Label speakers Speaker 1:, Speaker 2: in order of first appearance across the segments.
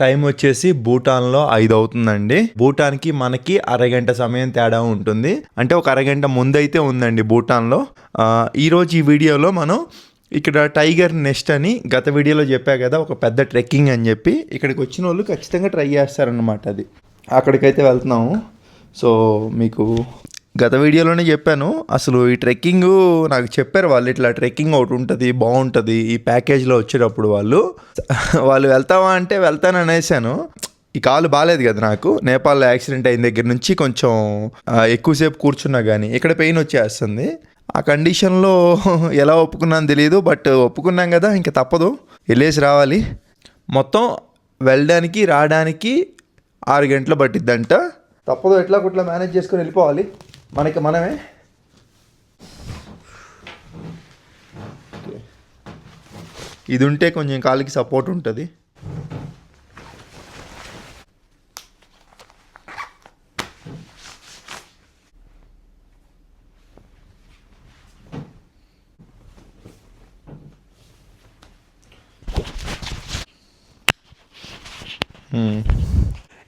Speaker 1: Time వచ్చేసి భూటాన్లో ఐదు అవుతుందండి భూటాన్కి మనకి అరగంట సమయం తేడా ఉంటుంది. అంటే ఒక అరగంట ముందైతే ఉందండి భూటాన్లో. ఈరోజు ఈ వీడియోలో మనం ఇక్కడ టైగర్ నెస్ట్ అని గత వీడియోలో చెప్పా కదా ఒక పెద్ద ట్రెక్కింగ్ అని చెప్పి ఇక్కడికి వచ్చిన వాళ్ళు ఖచ్చితంగా ట్రై చేస్తారనమాట అది. అక్కడికైతే వెళ్తున్నాము. సో మీకు గత వీడియోలోనే చెప్పాను అసలు ఈ ట్రెక్కింగ్ నాకు చెప్పారు వాళ్ళు ఇట్లా ట్రెక్కింగ్ ఒకటి ఉంటుంది బాగుంటుంది ఈ ప్యాకేజ్లో వచ్చేటప్పుడు వాళ్ళు. వాళ్ళు వెళ్తావా అంటే వెళ్తాను అనేసాను. ఈ కాలు బాగాలేదు కదా నాకు. నేపాల్లో యాక్సిడెంట్ అయిన దగ్గర నుంచి కొంచెం ఎక్కువసేపు కూర్చున్నా కానీ ఇక్కడ పెయిన్ వచ్చేస్తుంది. ఆ కండిషన్లో ఎలా ఒప్పుకున్నాను తెలియదు బట్ ఒప్పుకున్నాం కదా ఇంకా తప్పదు. వెళ్ళేసి రావాలి. మొత్తం వెళ్ళడానికి రావడానికి ఆరు గంటలు పట్టిద్దంట. తప్పదు ఎట్లా కుట్లా మేనేజ్ చేసుకొని వెళ్ళిపోవాలి. మనకి మనమే ఇది ఉంటే కొంచెం కాలికి సపోర్ట్ ఉంటుంది.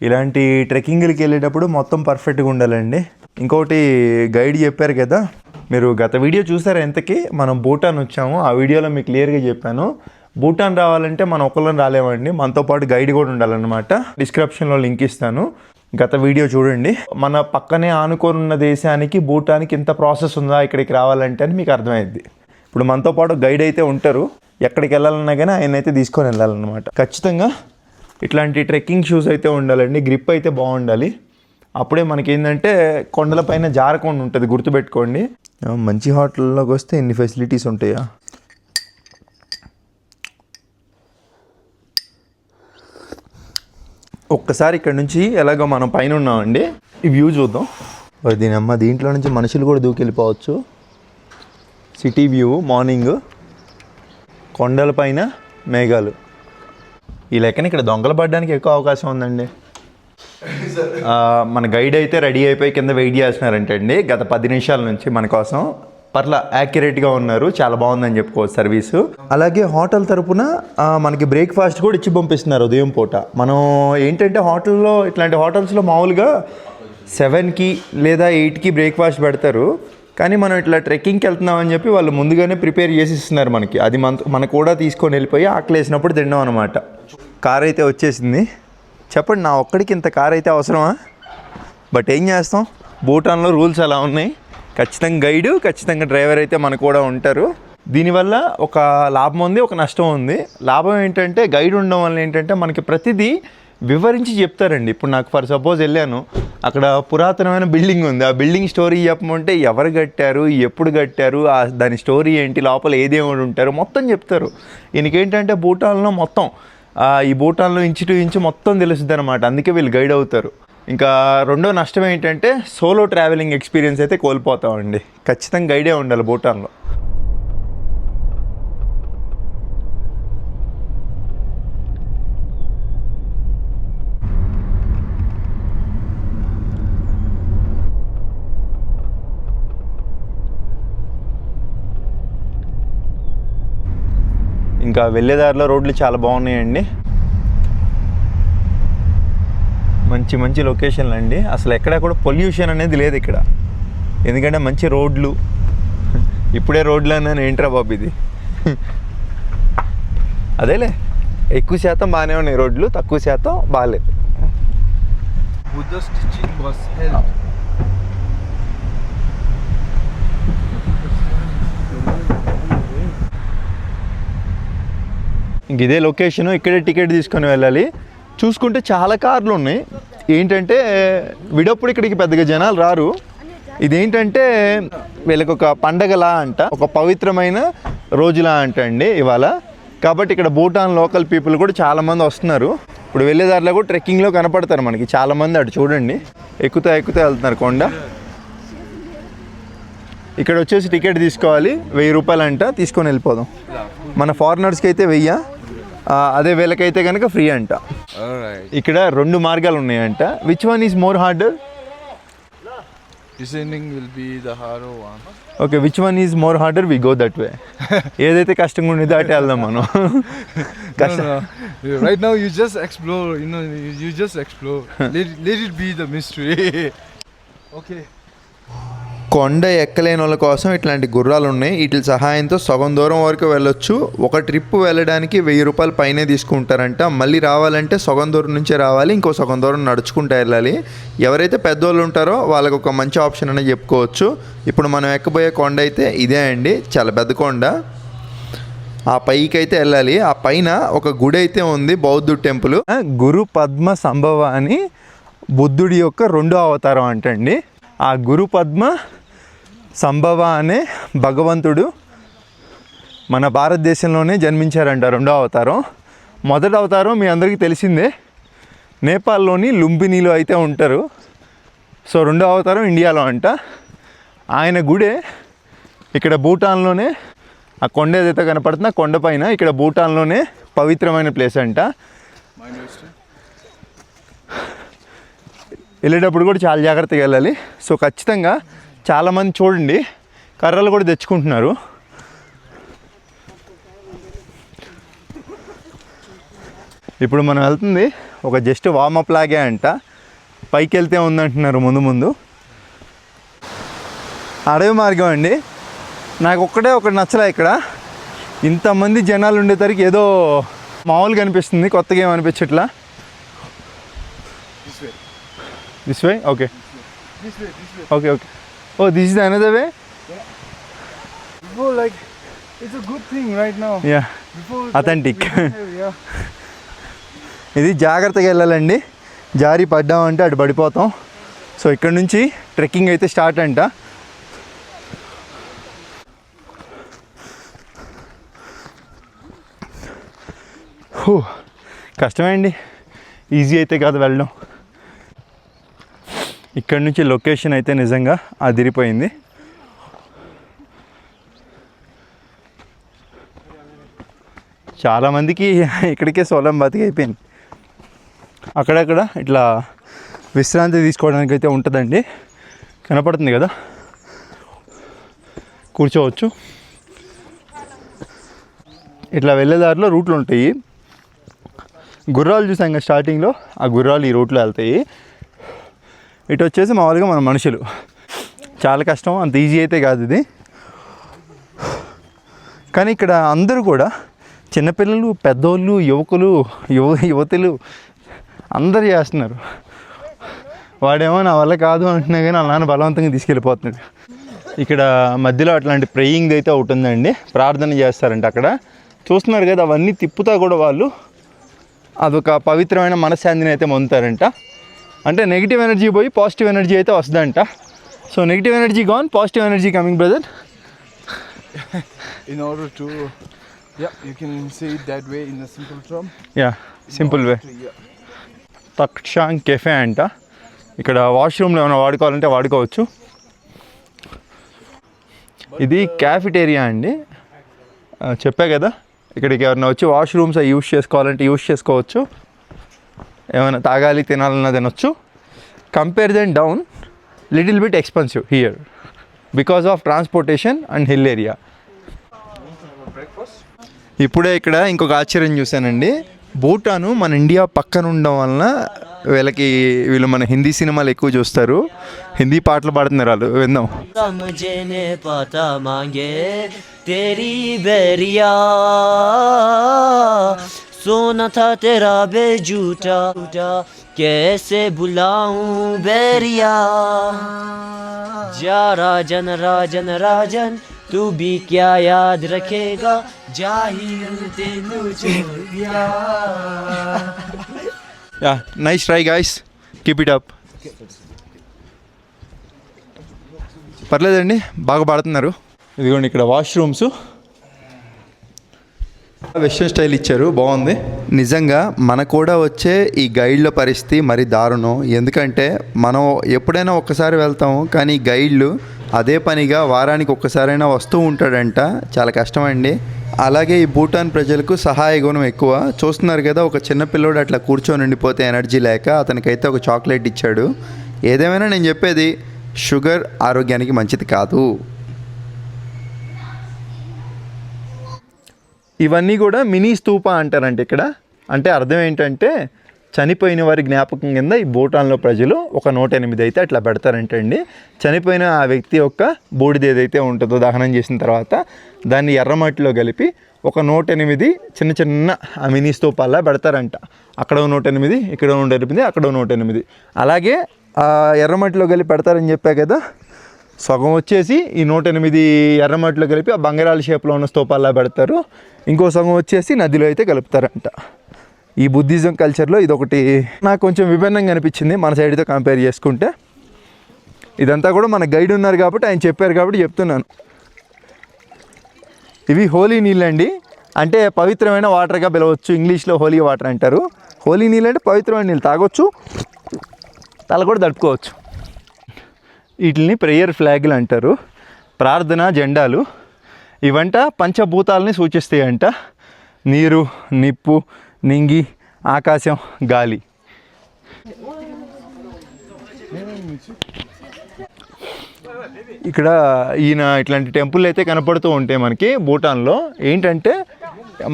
Speaker 1: ఇలాంటి ట్రెక్కింగ్లకి వెళ్ళేటప్పుడు మొత్తం పర్ఫెక్ట్గా ఉండాలండి ఇంకోటి గైడ్ చెప్పారు కదా మీరు గత వీడియో చూసారు ఎంతకి మనం భూటాన్ వచ్చాము ఆ వీడియోలో మీకు క్లియర్గా చెప్పాను. భూటాన్ రావాలంటే మనం ఒకళ్ళని రాలేమండి మనతో పాటు గైడ్ కూడా ఉండాలన్నమాట. డిస్క్రిప్షన్లో లింక్ ఇస్తాను. గత వీడియో చూడండి. మన పక్కనే ఆనుకొని ఉన్న దేశానికి భూటాన్కి ఇంత ప్రాసెస్ ఉందా ఇక్కడికి రావాలంటే అని మీకు అర్థమైద్ది ఇప్పుడు మనతో పాటు గైడ్ అయితే ఉంటారు. ఎక్కడికి వెళ్ళాలన్నా కానీ ఆయన అయితే తీసుకొని వెళ్ళాలన్నమాట. ఖచ్చితంగా ఇట్లాంటి ట్రెక్కింగ్ షూస్ అయితే ఉండాలండి గ్రిప్ అయితే బాగుండాలి. అప్పుడే మనకి ఏంటంటే కొండలపైన జారకుండా ఉంటుంది గుర్తుపెట్టుకోండి. మంచి హోటల్లోకి వస్తే ఎన్ని ఫెసిలిటీస్ ఉంటాయా? ఒక్కసారి ఇక్కడ నుంచి ఎలాగో మనం పైన ఉన్నామండి. ఈ వ్యూ చూద్దాం. మరి దీని అమ్మ దీంట్లో నుంచి మనుషులు కూడా దూకెళ్ళిపోవచ్చు. City view morning. కొండలపైన మేఘాలు. ఈ లెక్కన ఇక్కడ దొంగలు పడడానికి ఎక్కువ అవకాశం ఉందండి. మన గైడ్ అయితే రెడీ అయిపోయి కింద వెయిట్ చేస్తున్నారంటే అండి గత పది నిమిషాల నుంచి మన కోసం పర్ల యాక్యురేట్గా ఉన్నారు. చాలా బాగుందని చెప్పుకోవచ్చు సర్వీసు అలాగే హోటల్ తరపున మనకి బ్రేక్ఫాస్ట్ కూడా ఇచ్చి పంపిస్తున్నారు ఉదయం పూట. మనం ఏంటంటే హోటల్లో ఇట్లాంటి హోటల్స్లో మామూలుగా సెవెన్కి లేదా ఎయిట్కి బ్రేక్ఫాస్ట్ పెడతారు. కానీ మనం ఇట్లా ట్రెక్కింగ్కి వెళ్తున్నామని చెప్పి వాళ్ళు ముందుగానే ప్రిపేర్ చేసి ఇస్తున్నారు మనకి. అది మన మన కూడా తీసుకొని వెళ్ళిపోయి ఆకలి వేసినప్పుడు తిన్నాం అనమాట కార్ అయితే వచ్చేసింది. చెప్పండి నా ఒక్కడికి ఇంత కార్ అయితే అవసరమా? బట్ ఏం చేస్తాం? భూటాన్లో రూల్స్ అలా ఉన్నాయి. ఖచ్చితంగా గైడు ఖచ్చితంగా డ్రైవర్ అయితే మనకు కూడా ఉంటారు. దీనివల్ల ఒక లాభం ఉంది ఒక నష్టం ఉంది. లాభం ఏంటంటే గైడ్ ఉండడం వల్ల ఏంటంటే మనకి ప్రతిదీ వివరించి చెప్తారండి. ఇప్పుడు నాకు ఫర్ సపోజ్ వెళ్ళాను. అక్కడ పురాతనమైన బిల్డింగ్ ఉంది. ఆ బిల్డింగ్ స్టోరీ చెప్పమంటే ఎవరు కట్టారు ఎప్పుడు కట్టారు ఆ దాని స్టోరీ ఏంటి లోపల ఏ దేవుడు ఉంటారు మొత్తం చెప్తారు. ఈయనకేంటంటే భూటాన్లో మొత్తం ఈ భూటాన్లో ఇంచు టు ఇంచు మొత్తం తెలుస్తుంది అనమాట అందుకే వీళ్ళు గైడ్ అవుతారు. ఇంకా రెండో నష్టం ఏంటంటే సోలో ట్రావెలింగ్ ఎక్స్పీరియన్స్ అయితే కోల్పోతామండి. ఖచ్చితంగా గైడే ఉండాలి భూటాన్లో. ఇంకా వెళ్ళేదారిలో రోడ్లు చాలా బాగున్నాయండి. మంచి మంచి లొకేషన్లు అండి. అసలు ఎక్కడ కూడా పొల్యూషన్ అనేది లేదు ఇక్కడ. ఎందుకంటే మంచి రోడ్లు. ఇప్పుడే రోడ్లు అన్నాను ఏంట్రా బాబు ఇది? అదేలే ఎక్కువ శాతం బాగానే ఉన్నాయి రోడ్లు తక్కువ శాతం బాగాలేదు. ఇంక ఇదే లొకేషన్ ఇక్కడే టికెట్ తీసుకొని వెళ్ళాలి. చూసుకుంటే చాలా కార్లు ఉన్నాయి. ఏంటంటే విడప్పుడు ఇక్కడికి పెద్దగా జనాలు రారు. ఇదేంటంటే వీళ్ళకి ఒక పండగలా అంట ఒక పవిత్రమైన రోజులా అంట అండి ఇవాళ. కాబట్టి ఇక్కడ భూటాన్ లోకల్ పీపుల్ కూడా చాలామంది వస్తున్నారు. ఇప్పుడు వెళ్ళేదారిలో కూడా ట్రెక్కింగ్లో కనపడతారు మనకి. చాలామంది అటు చూడండి. ఎక్కుతా ఎక్కుతా వెళ్తున్నారు కొండ. ఇక్కడ వచ్చేసి టికెట్ తీసుకోవాలి. వెయ్యి రూపాయలు అంట తీసుకొని వెళ్ళిపోదాం. మన ఫారినర్స్కి అయితే వెయ్య. అదే వీళ్ళకైతే కనుక ఫ్రీ అంట. ఇక్కడ రెండు మార్గాలు ఉన్నాయంట.
Speaker 2: Which one is more harder
Speaker 1: okay which one is more harder we go that way ఏదైతే కష్టంగా ఉండేది అటు వెళ్దాం మనం.
Speaker 2: Right now you just explore just explore let it be the mystery okay
Speaker 1: కొండ ఎక్కలేని వాళ్ళ కోసం ఇట్లాంటి గుర్రాలు ఉన్నాయి వీటి సహాయంతో సగం దూరం వరకు వెళ్ళొచ్చు. ఒక ట్రిప్ వెళ్ళడానికి వెయ్యి రూపాయలు పైనే తీసుకుంటారంట. మళ్ళీ రావాలంటే సగం దూరం నుంచే రావాలి. ఇంకో సగం దూరం నడుచుకుంటూ వెళ్ళాలి. ఎవరైతే పెద్దోళ్ళు ఉంటారో వాళ్ళకి ఒక మంచి ఆప్షన్ అనేది చెప్పుకోవచ్చు. ఇప్పుడు మనం ఎక్కబోయే కొండ అయితే ఇదే అండి. చాలా పెద్ద కొండ. ఆ పైకి అయితే వెళ్ళాలి. ఆ పైన ఒక గుడి అయితే ఉంది బౌద్ధుడు టెంపుల్. గురు పద్మ సంభవ అని బుద్ధుడి యొక్క రెండో అవతారం అంటండి. ఆ గురు పద్మ సంభవ అనే భగవంతుడు మన భారతదేశంలోనే జన్మించారంట రెండో అవతారం. మొదటి అవతారం మీ అందరికీ తెలిసిందే. నేపాల్లోని లుంబినీలో అయితే ఉంటారు. సో రెండో అవతారం ఇండియాలో అంట. ఆయన గుడే ఇక్కడ భూటాన్లోనే ఆ కొండ ఏదైతే కనపడుతుందో ఆ కొండపైన ఇక్కడ భూటాన్లోనే పవిత్రమైన ప్లేస్ అంట. వెళ్ళేటప్పుడు కూడా చాలా జాగ్రత్తగా వెళ్ళాలి. సో ఖచ్చితంగా చాలామంది చూడండి. కర్రలు కూడా తెచ్చుకుంటున్నారు. ఇప్పుడు మనం వెళ్తుంది. ఒక జస్ట్ వార్మప్ లాగే అంట. పైకి వెళ్తే ఉందంటున్నారు ముందు ముందు. అడవి మార్గం అండి. నాకు ఒక్కటే ఒకటి నచ్చలే ఇక్కడ. ఇంతమంది జనాలు ఉండేసరికి ఏదో మామూలుగా అనిపిస్తుంది కొత్తగా
Speaker 2: way. This way okay way.
Speaker 1: Okay okay oh this is another way
Speaker 2: Before, like, it's a good thing right now.
Speaker 1: Yeah
Speaker 2: Before.
Speaker 1: Authentic.
Speaker 2: Yeah.
Speaker 1: ఇది జాగ్రత్తగా వెళ్ళాలండి జారి పడ్డామంటే అటు పడిపోతాం సో ఇక్కడ నుంచి ట్రెక్కింగ్ అయితే స్టార్ట్ అంట కష్టమే అండి ఈజీ అయితే కాదు వెళ్ళడం ఇక్కడ నుంచి లొకేషన్ అయితే నిజంగా అదిరిపోయింది. చాలామందికి ఇక్కడికే సోలం బతికి అయిపోయింది. అక్కడక్కడ ఇట్లా విశ్రాంతి తీసుకోవడానికి అయితే ఉంటుందండి. కనపడుతుంది కదా? కూర్చోవచ్చు. ఇట్లా వెళ్ళే దారిలో రూట్లు ఉంటాయి. గుర్రాలు చూసాం కదా స్టార్టింగ్లో? ఆ గుర్రాలు ఈ రూట్లో వెళ్తాయి. ఇటు వచ్చేసి మామూలుగా మన మనుషులు. చాలా కష్టం అంత ఈజీ అయితే కాదు ఇది. కానీ ఇక్కడ అందరూ కూడా చిన్నపిల్లలు పెద్దోళ్ళు యువకులు యువ యువతులు అందరు చేస్తున్నారు. వాడేమో నా వల్ల కాదు అంటున్నా కానీ వాళ్ళ నాన్న బలవంతంగా తీసుకెళ్ళిపోతున్నాడు. ఇక్కడ మధ్యలో అట్లాంటి ప్రేయింగ్ అయితే ఒకటి ఉందండి. ప్రార్థన చేస్తారంట అక్కడ. చూస్తున్నారు కదా అవన్నీ తిప్పుతా కూడా వాళ్ళు. అదొక పవిత్రమైన మనశ్శాంతిని అయితే పొందుతారంట. అంటే నెగిటివ్ ఎనర్జీ పోయి పాజిటివ్ ఎనర్జీ అయితే వస్తుందంట. So negative energy gone
Speaker 2: positive energy coming brother you can say it that way in a simple term.
Speaker 1: Yeah simple
Speaker 2: way.
Speaker 1: Taktshang cafe అంట. ఇక్కడ వాష్రూమ్లో ఏమైనా వాడుకోవాలంటే వాడుకోవచ్చు. ఇది క్యాఫిటేరియా అండి. ఆ, చెప్పా కదా ఇక్కడికి ఎవరైనా వచ్చి వాష్రూమ్స్ యూస్ చేసుకోవాలంటే యూస్ చేసుకోవచ్చు. ఏమైనా తాగాలి తినాలన్నా తినొచ్చు. Compare then down little bit expensive here because of transportation and hill
Speaker 2: area
Speaker 1: ఇప్పుడే ఇక్కడ ఇంకొక ఆశ్చర్యం చూశానండి. భూటాను మన ఇండియా పక్కన ఉండడం వలన వీళ్ళకి వీళ్ళు మన హిందీ సినిమాలు ఎక్కువ చూస్తారు. హిందీ పాటలు పాడుతున్నారు వాళ్ళు. విందాం.
Speaker 3: समझे ने पता मांगे तेरी बेरिया सोना था तेरा बे झूठा झूठा कैसे बुलाऊं बेरिया जा राजन राजन राजन तू भी क्या याद रखेगा जाहिर तेनू छोड़ दिया
Speaker 1: yeah nice try guys keep it up పర్లేదండి బాగా పాడుతున్నారు ఇదిగోండి ఇక్కడ వాష్రూమ్స్ వెస్ట్రన్ స్టైల్ ఇచ్చారు. బాగుంది. నిజంగా మనకు కూడా వచ్చే ఈ గైడ్ల పరిస్థితి మరి దారుణం. ఎందుకంటే మనం ఎప్పుడైనా ఒక్కసారి వెళ్తాము కానీ ఈ గైడ్లు అదే పనిగా వారానికి ఒక్కసారైనా వస్తూ ఉంటాడంట. చాలా కష్టమండి. అలాగే ఈ భూటాన్ ప్రజలకు సహాయ గుణం ఎక్కువ. చూస్తున్నారు కదా ఒక చిన్న పిల్లోడు అట్లా కూర్చొని ఉండిపోతే ఎనర్జీ లేక అతనికైతే ఒక చాక్లెట్ ఇచ్చాడు. ఏదేమైనా నేను చెప్పేది షుగర్ ఆరోగ్యానికి మంచిది కాదు. ఇవన్నీ కూడా మినీ స్తూప అంటారంట ఇక్కడ. అంటే అర్థం ఏంటంటే చనిపోయిన వారి జ్ఞాపకం కింద ఈ భూటాన్లో ప్రజలు ఒక నూట ఎనిమిది అయితే అట్లా పెడతారంటండి. చనిపోయిన ఆ వ్యక్తి యొక్క బూడిద ఏదైతే ఉంటుందో దహనం చేసిన తర్వాత దాన్ని ఎర్రమట్టిలో కలిపి ఒక నూట ఎనిమిది చిన్న చిన్న ఆ మినీ స్తూపాల్లో పెడతారంట. అక్కడ నూట ఎనిమిది ఇక్కడ నూట ఎనిమిది అక్కడ నూట ఎనిమిది. అలాగే ఆ ఎర్రమట్టిలో కలిపి పెడతారని చెప్పా కదా? సగం వచ్చేసి ఈ నూట ఎనిమిది ఎర్రమట్లో కలిపి ఆ బంగారాల షేప్లో ఉన్న స్తూపాల్లో పెడతారు. ఇంకో సగం వచ్చేసి నదిలో అయితే కలుపుతారంట. ఈ బుద్ధిజం కల్చర్లో ఇదొకటి నాకు కొంచెం విభిన్నంగా అనిపించింది మన సైడ్తో కంపేర్ చేసుకుంటే. ఇదంతా కూడా మన గైడ్ ఉన్నారు కాబట్టి ఆయన చెప్పారు కాబట్టి చెప్తున్నాను. ఇవి హోలీ నీళ్ళండి అంటే పవిత్రమైన వాటర్గా పిలవచ్చు. ఇంగ్లీష్లో హోలీ వాటర్ అంటారు. హోలీ నీళ్ళు అంటే పవిత్రమైన నీళ్ళు. తాగొచ్చు. తల కూడా తడుపుకోవచ్చు. వీటిని ప్రేయర్ ఫ్లాగ్లు అంటారు. ప్రార్థన జెండాలు. ఇవంట పంచభూతాలని సూచిస్తాయంట. నీరు నిప్పు నింగి ఆకాశం గాలి. ఇక్కడ ఈయన ఇట్లాంటి టెంపుల్ అయితే కనపడుతూ ఉంటాయి మనకి భూటాన్లో. ఏంటంటే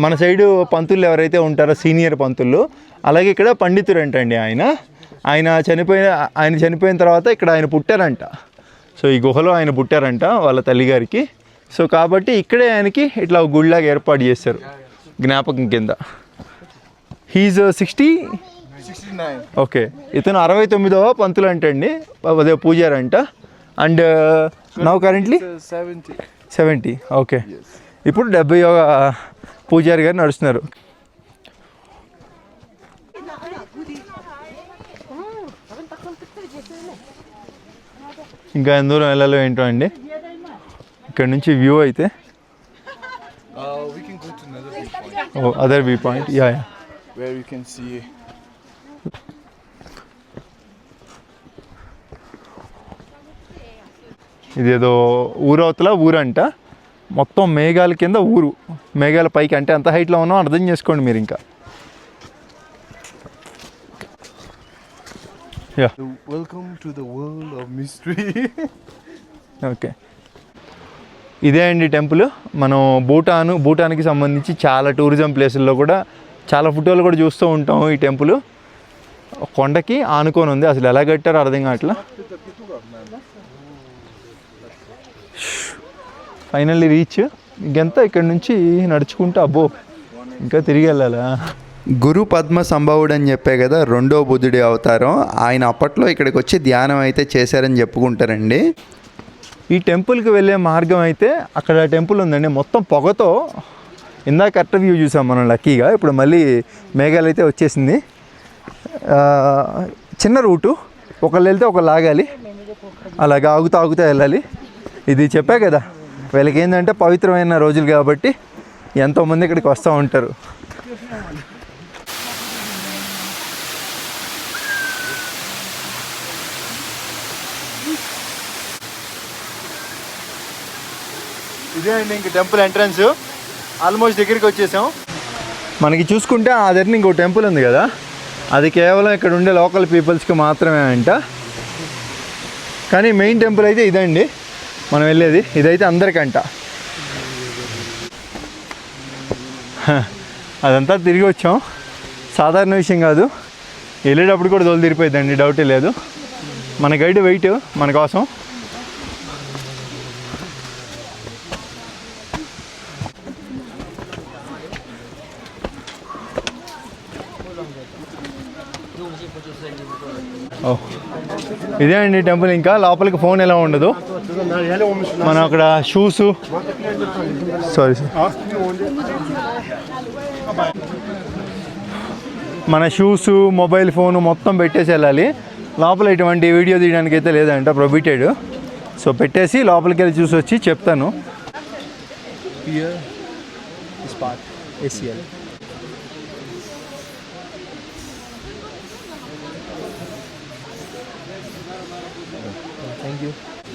Speaker 1: మన సైడు పంతులు ఎవరైతే ఉంటారో సీనియర్ పంతులు అలాగే ఇక్కడ పండితుడు అంటండి ఆయన? ఆయన చనిపోయిన ఆయన చనిపోయిన తర్వాత ఇక్కడ ఆయన పుట్టారంట. సో ఈ గుహలో ఆయన పుట్టారంట వాళ్ళ తల్లిగారికి. సో కాబట్టి ఇక్కడే ఆయనకి ఇట్లా గుడిలాగా ఏర్పాటు చేశారు. జ్ఞాపకం కింద. He's sixty
Speaker 2: 69.
Speaker 1: ఓకే ఇతను అరవై తొమ్మిదవ పంతులు అంటండి. అదే పూజారి అంట and now
Speaker 2: currently uh, 70.
Speaker 1: Seventy okay ఇప్పుడు డెబ్బై పూజారి గారు నడుస్తున్నారు. ఇంకా ఎంత దూరం వెళ్ళాలో ఏంటో అండి? ఇక్కడ నుంచి వ్యూ అయితే. Other view point yeah yeah
Speaker 2: where we can see.
Speaker 1: ఇదేదో ఊరవతల ఊరంట. మొత్తం మేఘాల కింద ఊరు. మేఘాల పైకి అంటే ఎంత హైట్లో ఉన్నామో అర్థం చేసుకోండి మీరు ఇంకా. Yeah
Speaker 2: the world of mystery.
Speaker 1: Okay ఇదే అండి టెంపుల్. మనం భూటాన్ భూటాన్కి సంబంధించి చాలా టూరిజం ప్లేసుల్లో కూడా చాలా ఫోటోలు కూడా చూస్తూ ఉంటాం ఈ టెంపుల్. కొండకి ఆనుకొని ఉంది. అసలు ఎలా కట్టారో అర్థం కావట్లా? ఫైనల్లీ రీచ్ ఇంకెంత? ఇక్కడ నుంచి నడుచుకుంటూ అబ్బో ఇంకా తిరిగి వెళ్ళాలా? గురు పద్మ సంభవుడు అని చెప్పే కదా రెండో బుద్ధుడి అవతారం. ఆయన అప్పట్లో ఇక్కడికి వచ్చి ధ్యానం అయితే చేశారని చెప్పుకుంటారండి. ఈ టెంపుల్కి వెళ్ళే మార్గం అయితే అక్కడ టెంపుల్ ఉందండి. మొత్తం పొగతో ఇందాక కరెక్ట్ వ్యూ చూసాం మనం లక్కీగా. ఇప్పుడు మళ్ళీ మేఘాలు అయితే వచ్చేసింది. చిన్న రూటు. ఒకళ్ళు వెళ్తే ఒకళ్ళు ఆగాలి అలాగా ఆగుతూ ఆగుతూ వెళ్ళాలి. ఇది చెప్పా కదా వీళ్ళకి ఏంటంటే పవిత్రమైన రోజులు కాబట్టి ఎంతోమంది ఇక్కడికి వస్తూ ఉంటారు. ఇదేనండి ఇంక టెంపుల్ ఎంట్రన్స్ ఆల్మోస్ట్ దగ్గరికి వచ్చేసాం. మనకి చూసుకుంటే ఆ దగ్గర ఇంకో టెంపుల్ ఉంది కదా? అది కేవలం ఇక్కడ ఉండే లోకల్ పీపుల్స్కి మాత్రమే అంట. కానీ మెయిన్ టెంపుల్ అయితే ఇదండి. మనం వెళ్ళేది. ఇదైతే అందరికంట. అదంతా తిరిగి వచ్చాం. సాధారణ విషయం కాదు. వెళ్ళేటప్పుడు కూడా తోలు తిరిగిపోయిందండి డౌటే లేదు. మన గైడ్ వెయిట్ మన కోసం. ఇదే అండి టెంపుల్. ఇంకా లోపలికి ఫోన్ ఎలా ఉండదు. మనం అక్కడ షూస్ సారీ సార్ మన షూస్ మొబైల్ ఫోన్ మొత్తం పెట్టేసి వెళ్ళాలి. లోపల ఇటువంటి వీడియో తీయడానికి అయితే లేదంట ప్రొబిటెడ్ సో పెట్టేసి లోపలికి వెళ్ళి చూసి వచ్చి చెప్తాను.
Speaker 2: Here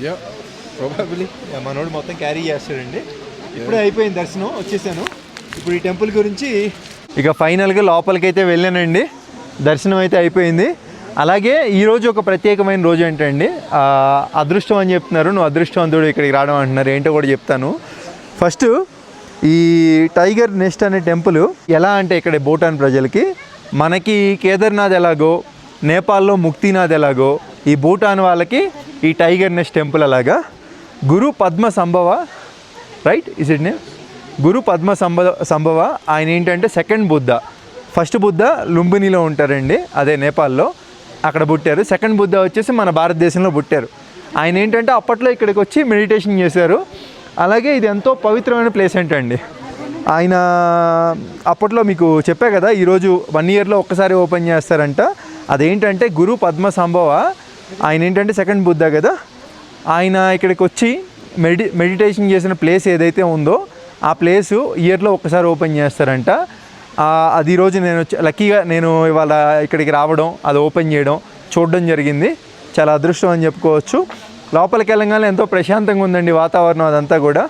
Speaker 1: యా
Speaker 2: Yeah,
Speaker 1: మనోడు మొత్తం క్యారీ చేస్తాడండి. ఇప్పుడే అయిపోయింది దర్శనం వచ్చేసాను. ఇప్పుడు ఈ టెంపుల్ గురించి ఇక ఫైనల్గా లోపలికి అయితే వెళ్ళానండి. దర్శనం అయితే అయిపోయింది. అలాగే ఈరోజు ఒక ప్రత్యేకమైన రోజు ఏంటండి? అదృష్టం అని చెప్తున్నారు. నువ్వు అదృష్టవంతుడు ఇక్కడికి రావడం అంటున్నారు. ఏంటో కూడా చెప్తాను. ఫస్ట్ ఈ టైగర్ నెస్ట్ అనే టెంపుల్ ఎలా అంటే ఇక్కడ భూటాన్ ప్రజలకి మనకి కేదార్నాథ్ ఎలాగో నేపాల్లో ముక్తినాథ్ ఎలాగో ఈ భూటాన్ వాళ్ళకి ఈ టైగర్ నెస్ట్ టెంపుల్ అలాగా. Guru Padma Sambhava right is it name Guru Padma Sambhava Sambhava ఆయన ఏంటంటే సెకండ్ బుద్ధ. ఫస్ట్ బుద్ధ లుంబినిలో ఉంటారండి అదే నేపాల్లో. అక్కడ పుట్టారు. సెకండ్ బుద్ధ వచ్చేసి మన భారతదేశంలో పుట్టారు. ఆయన ఏంటంటే అప్పట్లో ఇక్కడికి వచ్చి మెడిటేషన్ చేశారు. అలాగే ఇది ఎంతో పవిత్రమైన ప్లేస్ ఏంటండి? ఆయన అప్పట్లో మీకు చెప్పా కదా ఈరోజు వన్ ఇయర్లో ఒక్కసారి ఓపెన్ చేస్తారంట. అదేంటంటే గురు పద్మ సంభవ ఆయన ఏంటంటే సెకండ్ బుద్ధ కదా. ఆయన ఇక్కడికి వచ్చి మెడి మెడిటేషన్ చేసిన ప్లేస్ ఏదైతే ఉందో ఆ ప్లేసు ఇయర్లో ఒక్కసారి ఓపెన్ చేస్తారంట. అది ఈరోజు నేను వచ్చి లక్కీగా నేను ఇవాళ ఇక్కడికి రావడం అది ఓపెన్ చేయడం చూడడం జరిగింది. చాలా అదృష్టం అని చెప్పుకోవచ్చు. లోపలికి వెళ్ళంగానే ఎంతో ప్రశాంతంగా ఉందండి వాతావరణం అదంతా కూడా.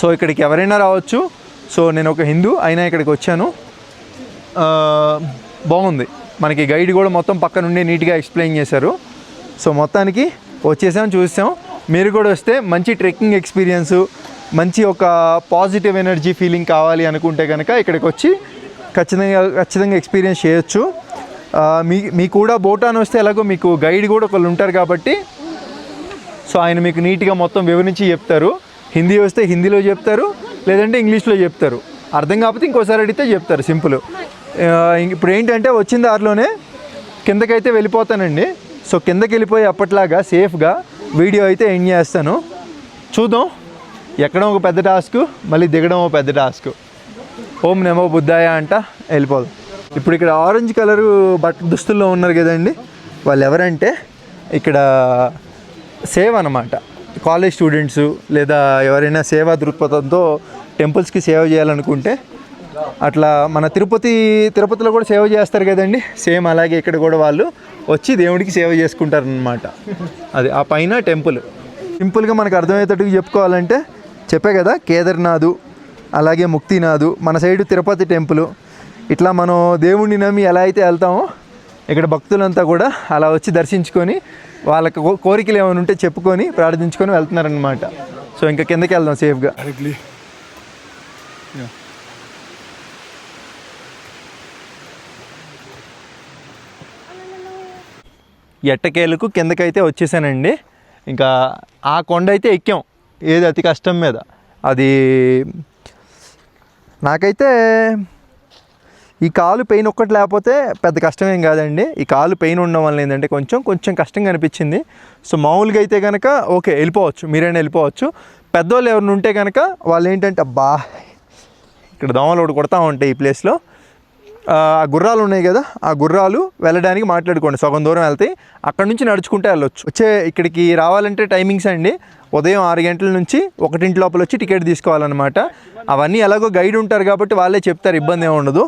Speaker 1: సో ఇక్కడికి ఎవరైనా రావచ్చు. సో నేను ఒక హిందూ అయినా ఇక్కడికి వచ్చాను. బాగుంది. మనకి గైడ్ కూడా మొత్తం పక్క నుండి నీట్గా ఎక్స్ప్లెయిన్ చేశారు. సో మొత్తానికి వచ్చేసాం చూసాం. మీరు కూడా వస్తే మంచి ట్రెక్కింగ్ ఎక్స్పీరియన్స్ మంచి ఒక పాజిటివ్ ఎనర్జీ ఫీలింగ్ కావాలి అనుకుంటే కనుక ఇక్కడికి వచ్చి ఖచ్చితంగా ఖచ్చితంగా ఎక్స్పీరియన్స్ చేయొచ్చు. మీ మీ కూడా బోటాన్ వస్తే ఎలాగో మీకు గైడ్ కూడా ఒకళ్ళు ఉంటారు కాబట్టి సో ఆయన మీకు నీట్గా మొత్తం వివరించి చెప్తారు. హిందీ వస్తే హిందీలో చెప్తారు లేదంటే ఇంగ్లీష్లో చెప్తారు. అర్థం కాకపోతే ఇంకోసారి అడిగితే చెప్తారు సింపుల్. ఇప్పుడు ఏంటంటే వచ్చిన దారిలోనే కిందకైతే వెళ్ళిపోతానండి. సో కిందకి వెళ్ళిపోయి అప్పట్లాగా సేఫ్గా వీడియో అయితే ఎండ్ చేస్తాను. చూద్దాం. ఎక్కడం ఒక పెద్ద టాస్క్ మళ్ళీ దిగడం ఒక పెద్ద టాస్క్. ఓం నెమో బుద్ధాయ అంట వెళ్ళిపోదు. ఇప్పుడు ఇక్కడ ఆరెంజ్ కలరు బట్ట దుస్తుల్లో ఉన్నారు కదండి. వాళ్ళు ఎవరంటే ఇక్కడ సేవ అనమాట కాలేజ్ స్టూడెంట్స్ లేదా ఎవరైనా సేవా దృక్పథంతో టెంపుల్స్కి సేవ చేయాలనుకుంటే అట్లా మన తిరుపతి తిరుపతిలో కూడా సేవ చేస్తారు కదండి. సేమ్ అలాగే ఇక్కడ కూడా వాళ్ళు వచ్చి దేవుడికి సేవ చేసుకుంటారనమాట అది ఆ పైన టెంపుల్. సింపుల్గా మనకు అర్థమయ్యేటట్టు చెప్పుకోవాలంటే చెప్పే కదా కేదార్నాథు అలాగే ముక్తినాథు మన సైడు తిరుపతి టెంపుల్. ఇట్లా మనం దేవుణ్ణి నమ్మి ఎలా అయితే వెళ్తామో ఇక్కడ భక్తులంతా కూడా అలా వచ్చి దర్శించుకొని వాళ్ళకి కోరికలు ఏమైనా ఉంటే చెప్పుకొని ప్రార్థించుకొని వెళ్తున్నారనమాట సో ఇంకా కిందకి వెళ్దాం సేఫ్గా. ఎట్టకేలకు కిందకైతే వచ్చేసానండి. ఇంకా ఆ కొండ అయితే ఎక్కాం. ఏది అతి కష్టం మీద. అది నాకైతే ఈ కాలు పెయిన్ ఒక్కటి లేకపోతే పెద్ద కష్టమేం కాదండి. ఈ కాలు పెయిన్ ఉండడం వల్ల ఏంటంటే కొంచెం కొంచెం కష్టంగా అనిపించింది. సో మామూలుగా అయితే కనుక ఓకే వెళ్ళిపోవచ్చు. మీరైనా వెళ్ళిపోవచ్చు. పెద్దవాళ్ళు ఎవరిని ఉంటే కనుక వాళ్ళు ఏంటంటే అబ్బా ఇక్కడ దోమలు ఒకటి కొడతా ఉంటాయి ఈ ప్లేస్లో. ఆ గుర్రాలు ఉన్నాయి కదా ఆ గుర్రాలు వెళ్ళడానికి మాట్లాడుకోండి. సగం దూరం వెళ్తాయి అక్కడ నుంచి నడుచుకుంటే వెళ్ళొచ్చు. వచ్చే ఇక్కడికి రావాలంటే టైమింగ్స్ అండి. ఉదయం ఆరు గంటల నుంచి ఒకటింటి లోపల వచ్చి టికెట్ తీసుకోవాలన్నమాట. అవన్నీ ఎలాగో గైడ్ ఉంటారు కాబట్టి వాళ్ళే చెప్తారు ఇబ్బంది ఏమి ఉండదు.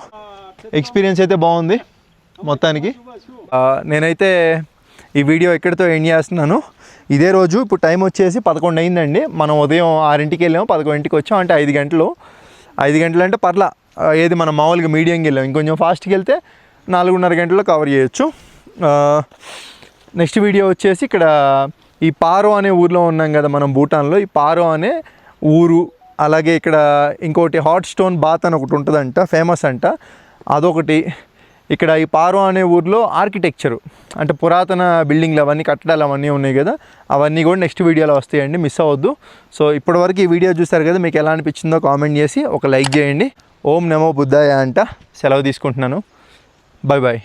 Speaker 1: ఎక్స్పీరియన్స్ అయితే బాగుంది మొత్తానికి. నేనైతే ఈ వీడియో ఎక్కడితో ఎండ్ చేస్తున్నాను. ఇదే రోజు ఇప్పుడు టైం వచ్చేసి పదకొండు అయిందండి. మనం ఉదయం ఆరింటికి వెళ్ళాము పదకొండింటికి వచ్చాం అంటే ఐదు గంటలు. ఐదు గంటలు అంటే పర్లా. ఏది మనం మామూలుగా మీడియంకి వెళ్ళాం. ఇంకొంచెం ఫాస్ట్కి వెళ్తే నాలుగున్నర గంటల్లో కవర్ చేయొచ్చు. నెక్స్ట్ వీడియో వచ్చేసి ఇక్కడ ఈ పారో అనే ఊర్లో ఉన్నాం కదా మనం భూటాన్లో. ఈ పారో అనే ఊరు అలాగే ఇక్కడ ఇంకోటి హాట్ స్టోన్ బాత్ అని ఒకటి ఉంటుందంట ఫేమస్ అంట. అదొకటి. ఇక్కడ ఈ పారో అనే ఊర్లో ఆర్కిటెక్చరు అంటే పురాతన బిల్డింగ్లు అవన్నీ కట్టడాలు అవన్నీ ఉన్నాయి కదా. అవన్నీ కూడా నెక్స్ట్ వీడియోలో వస్తాయండి మిస్ అవ్వద్దు. సో ఇప్పటివరకు ఈ వీడియో చూసారు కదా మీకు ఎలా అనిపించిందో కామెంట్ చేసి ఒక లైక్ చేయండి. ఓం నమో బుద్ధాయ అంట సెలవు తీసుకుంటున్నాను. Bye bye